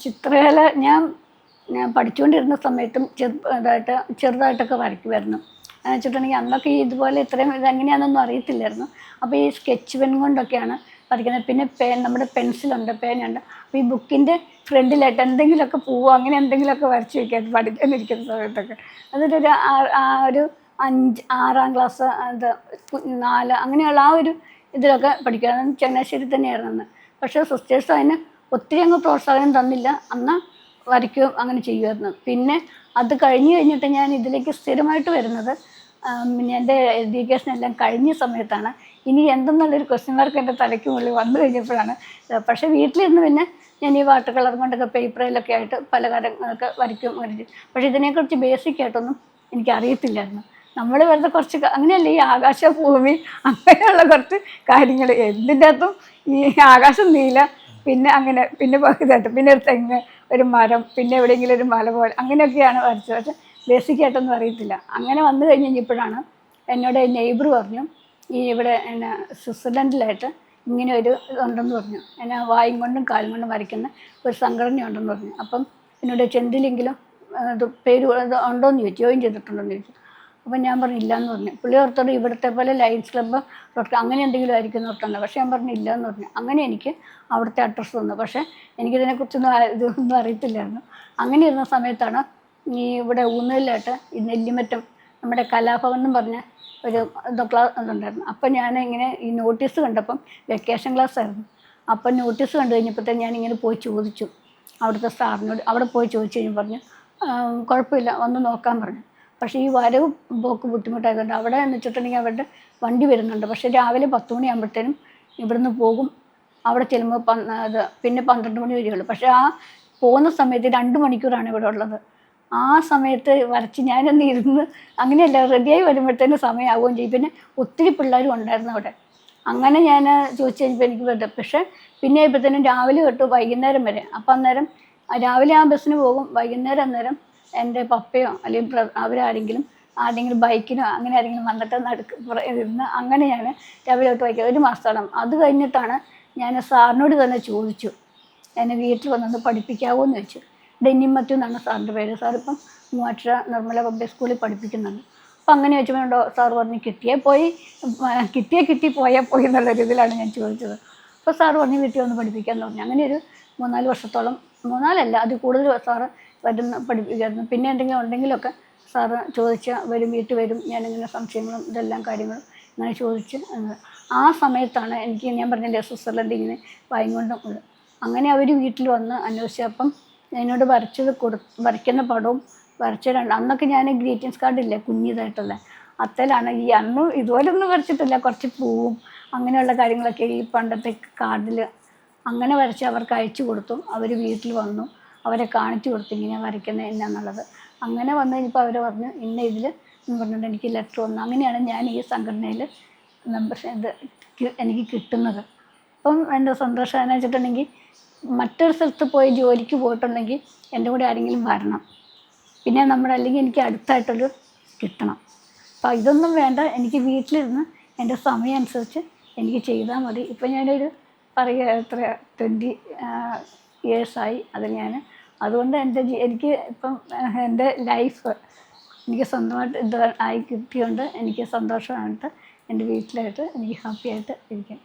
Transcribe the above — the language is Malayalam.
ചിത്രകല ഞാൻ ഞാൻ പഠിച്ചുകൊണ്ടിരുന്ന സമയത്തും ചെറുതായിട്ട് ചെറുതായിട്ടൊക്കെ വരയ്ക്കുമായിരുന്നു എന്ന് വെച്ചിട്ടുണ്ടെങ്കിൽ അന്നൊക്കെ ഈ ഇതുപോലെ ഇത്രയും ഇതെങ്ങനെയാണെന്നൊന്നും അറിയത്തില്ലായിരുന്നു. അപ്പോൾ ഈ സ്കെച്ച് പെൻ കൊണ്ടൊക്കെയാണ് വരയ്ക്കുന്നത്. പിന്നെ പേൻ നമ്മുടെ പെൻസിലുണ്ട് പേനുണ്ട്. അപ്പോൾ ഈ ബുക്കിന്റെ ഫ്രണ്ടിലായിട്ട് എന്തെങ്കിലുമൊക്കെ പൂവോ അങ്ങനെ എന്തെങ്കിലുമൊക്കെ വരച്ച് വയ്ക്കാൻ പഠിക്കാനിരിക്കുന്ന സമയത്തൊക്കെ. അതൊരു ആ- ഒരു അഞ്ച് ആറാം ക്ലാസ് അത് നാല് അങ്ങനെയുള്ള ആ ഒരു ഇതിലൊക്കെ പഠിക്കുക ചങ്ങനാശ്ശേരി തന്നെയായിരുന്നു അന്ന്. പക്ഷേ സിസ്റ്റേഴ്സ് അതിന് ഒത്തിരി അങ്ങ് പ്രോത്സാഹനം തന്നില്ല. അന്ന് വരയ്ക്കുകയും അങ്ങനെ ചെയ്യുമായിരുന്നു. പിന്നെ അത് കഴിഞ്ഞ് കഴിഞ്ഞിട്ട് ഞാൻ ഇതിലേക്ക് സ്ഥിരമായിട്ട് വരുന്നത് എന്റെ എഡ്യൂക്കേഷൻ എല്ലാം കഴിഞ്ഞ സമയത്താണ്. ഇനി എന്തെന്നുള്ളൊരു ക്വസ്റ്റ്യൻ മാർക്ക് എന്റെ തലയ്ക്ക് മുകളിൽ വന്നു കഴിഞ്ഞപ്പോഴാണ്. പക്ഷേ വീട്ടിലിരുന്ന് പിന്നെ ഞാൻ ഈ വാട്ടർ കളർ കൊണ്ടൊക്കെ പേപ്പറിലൊക്കെ ആയിട്ട് പല കാര്യങ്ങളൊക്കെ വരയ്ക്കും വരച്ചു പക്ഷേ ഇതിനെക്കുറിച്ച് ബേസിക് ആയിട്ടൊന്നും എനിക്ക് അറിയത്തില്ലായിരുന്നു നമ്മൾ വെറുതെ കുറച്ച് അങ്ങനെയല്ല ഈ ആകാശ ഭൂമി അങ്ങനെയുള്ള കുറച്ച് കാര്യങ്ങൾ എന്തിന്റെ അകത്തും ഈ ആകാശം നീല പിന്നെ അങ്ങനെ പിന്നെ പകുതിയായിട്ട് പിന്നെ ഒരു തെങ്ങ് ഒരു മരം പിന്നെ എവിടെയെങ്കിലും ഒരു മല പോലെ അങ്ങനെയൊക്കെയാണ് വരച്ചത്. പക്ഷേ ബേസിക് ആയിട്ടൊന്നും അറിയത്തില്ല. അങ്ങനെ വന്നു കഴിഞ്ഞ് കഴിഞ്ഞപ്പോഴാണ് എന്നോട് നെയ്ബർ പറഞ്ഞു ഈ ഇവിടെ എന്നാ സ്വിറ്റ്സർലൻഡിലായിട്ട് ഇങ്ങനെ ഒരു ഇതുണ്ടെന്ന് പറഞ്ഞു. എന്നാ വായും കൊണ്ടും കാലും കൊണ്ടും വരയ്ക്കുന്ന ഒരു സംഘടന ഉണ്ടെന്ന് പറഞ്ഞു. അപ്പം എന്നോട് ചെന്തിലെങ്കിലും പേര് ഉണ്ടോയെന്ന് ചോദിച്ചു ജോയിൻ ചെയ്തിട്ടുണ്ടോയെന്ന് ചോദിച്ചു. അപ്പം ഞാൻ പറഞ്ഞു പറഞ്ഞു. പുള്ളി ഓർത്തോട് ഇവിടുത്തെ പോലെ ലയൻസ് ക്ലബ്ബ് ഡോക്ടർ അങ്ങനെ എന്തെങ്കിലും ആയിരിക്കും ഓർത്തുണ്ട് പക്ഷേ ഞാൻ പറഞ്ഞു എന്ന് പറഞ്ഞു. അങ്ങനെ എനിക്ക് അവിടുത്തെ അഡ്രസ്സ് തന്നു പക്ഷേ എനിക്കിതിനെക്കുറിച്ചൊന്നും ഇതൊന്നും അറിയത്തില്ലായിരുന്നു. അങ്ങനെ ഇരുന്ന സമയത്താണ് ഈ ഇവിടെ ഊന്നലിലായിട്ട് ഈ നെല്ലിമറ്റം നമ്മുടെ കലാഭവൻ എന്ന് പറഞ്ഞ ഒരു ക്ലാസ് ഉണ്ടായിരുന്നു അപ്പം ഞാൻ ഇങ്ങനെ ഈ നോട്ടീസ് കണ്ടപ്പം വെക്കേഷൻ ക്ലാസ് ആയിരുന്നു. അപ്പം നോട്ടീസ് കണ്ടു ഞാൻ ഞാനിങ്ങനെ പോയി ചോദിച്ചു. അവിടുത്തെ സാറിനോട് അവിടെ പോയി ചോദിച്ചു കഴിഞ്ഞ് പറഞ്ഞു കുഴപ്പമില്ല വന്ന് നോക്കാൻ പറഞ്ഞു. പക്ഷേ ഈ വരവ് പോക്ക് ബുദ്ധിമുട്ടായതുകൊണ്ട് അവിടെ എന്ന് വെച്ചിട്ടുണ്ടെങ്കിൽ അവരുടെ വണ്ടി വരുന്നുണ്ട്. പക്ഷേ രാവിലെ പത്ത് മണിയാകുമ്പോഴത്തേനും ഇവിടുന്ന് പോകും. അവിടെ ചെല്ലുമ്പോൾ അത് പിന്നെ പന്ത്രണ്ട് മണി വരെയുള്ളൂ പക്ഷേ ആ പോകുന്ന സമയത്ത് രണ്ട് മണിക്കൂറാണ് ഇവിടെ ഉള്ളത്. ആ സമയത്ത് വരച്ച് ഞാനൊന്ന് ഇരുന്ന് അങ്ങനെയല്ല റെഡിയായി വരുമ്പോഴത്തേനും സമയമാവുകയും ചെയ്യും. പിന്നെ ഒത്തിരി പിള്ളേരും ഉണ്ടായിരുന്നു അവിടെ. അങ്ങനെ ഞാൻ ചോദിച്ചു കഴിഞ്ഞപ്പോൾ എനിക്ക് വേണ്ട പക്ഷേ പിന്നെ ആയപ്പോഴത്തേനും രാവിലെ തൊട്ട് വൈകുന്നേരം വരെ. അപ്പം അന്നേരം രാവിലെ ആ ബസ്സിന് പോകും. വൈകുന്നേരം അന്നേരം എന്റെ പപ്പയോ അല്ലെങ്കിൽ അവരാരെങ്കിലും ആരെങ്കിലും ബൈക്കിനോ അങ്ങനെ ആരെങ്കിലും വന്നിട്ട് നടുക്ക് ഇരുന്ന് അങ്ങനെയാണ് രാവിലെ തൊട്ട് ഒരു മാസത്തോളം. അത് കഴിഞ്ഞിട്ടാണ് ഞാൻ സാറിനോട് തന്നെ ചോദിച്ചു. എന്നെ വീട്ടിൽ വന്നൊന്ന് പഠിപ്പിക്കാവോ എന്ന് ചോദിച്ചു. ഡെന്നി മറ്റു എന്നാണ് സാറിന്റെ പേര്. സാറിപ്പം മൂവാറ്റുപുഴ നിർമ്മല പബ്ലിക് സ്കൂളിൽ പഠിപ്പിക്കുന്നുണ്ട്. അപ്പം അങ്ങനെ ചോദിച്ചപ്പോൾ സാർ പറഞ്ഞു കിട്ടിയേ പോയി കിട്ടിയേ കിട്ടി പോയാൽ പോയി എന്നുള്ള രീതിയിലാണ് ഞാൻ ചോദിച്ചത്. അപ്പോൾ സാർ പറഞ്ഞു വീട്ടിൽ വന്ന് പഠിപ്പിക്കാമെന്ന് പറഞ്ഞു. അങ്ങനെ ഒരു മൂന്നാൽ വർഷത്തോളം മൂന്നാലല്ല അതിൽ കൂടുതൽ സാറ് വരുന്ന പഠിപ്പിക്കായിരുന്നു പിന്നെ എന്തെങ്കിലും ഉണ്ടെങ്കിലൊക്കെ സാറ് ചോദിച്ചാൽ വരും വീട്ടിൽ വരും ഞാനിങ്ങനെ സംശയങ്ങളും ഇതെല്ലാം കാര്യങ്ങളും ഇങ്ങനെ ചോദിച്ച് ആ സമയത്താണ് എനിക്ക് ഞാൻ പറഞ്ഞില്ലേ സ്വിറ്റ്സർലൻഡ് ഇങ്ങനെ വായും കൊണ്ടും ഇത്. അങ്ങനെ അവർ വീട്ടിൽ വന്ന് അന്വേഷിച്ചപ്പം എന്നോട് വരച്ചത് കൊടു വരയ്ക്കുന്ന പടവും വരച്ച രണ്ട് അന്നൊക്കെ ഞാൻ കാർഡ് കാർഡില്ലേ കുഞ്ഞിതായിട്ടുള്ള അത്തലാണ് ഈ അന്നും ഇതുപോലൊന്നും വരച്ചിട്ടില്ല കുറച്ച് പൂവും അങ്ങനെയുള്ള കാര്യങ്ങളൊക്കെ ഈ പണ്ടത്തെ കാർഡിൽ അങ്ങനെ വരച്ച് അവർക്ക് അയച്ചു കൊടുത്തു അവർ വീട്ടിൽ വന്നു അവരെ കാണിച്ചു കൊടുത്ത് ഇങ്ങനെ വരയ്ക്കുന്നത് എന്നാന്നുള്ളത്. അങ്ങനെ വന്നു കഴിഞ്ഞപ്പോൾ അവർ പറഞ്ഞു ഇന്ന ഇതിൽ എന്ന് പറഞ്ഞിട്ട് എനിക്ക് ലെറ്റർ വന്നു. അങ്ങനെയാണ് ഞാൻ ഈ സംഘടനയിൽ മെമ്പർഷിപ്പ് ഇത് എനിക്ക് കിട്ടുന്നത്. അപ്പം എന്റെ സന്തോഷം? എന്ന് വെച്ചിട്ടുണ്ടെങ്കിൽ മറ്റൊരു സ്ഥലത്ത് പോയി ജോലിക്ക് പോയിട്ടുണ്ടെങ്കിൽ എന്റെ കൂടെ ആരെങ്കിലും വരണം. പിന്നെ നമ്മുടെ അല്ലെങ്കിൽ എനിക്ക് അടുത്തായിട്ടൊരു കിട്ടണം. അപ്പോൾ ഇതൊന്നും വേണ്ട. എനിക്ക് വീട്ടിലിരുന്ന് എന്റെ സമയം അനുസരിച്ച് എനിക്ക് ചെയ്താൽ മതി. ഇപ്പം ഞാനൊരു പറയുക എത്ര ട്വന്റി ഇയേഴ്സായി അത് ഞാൻ അതുകൊണ്ട് എന്റെ എനിക്ക് ഇപ്പം എന്റെ ലൈഫ് എനിക്ക് സ്വന്തമായിട്ട് ഇത് ആയി കിട്ടിയോണ്ട് എനിക്ക് സന്തോഷമായിട്ട് എന്റെ വീട്ടിലായിട്ട് എനിക്ക് ഹാപ്പിയായിട്ട് ഇരിക്കാം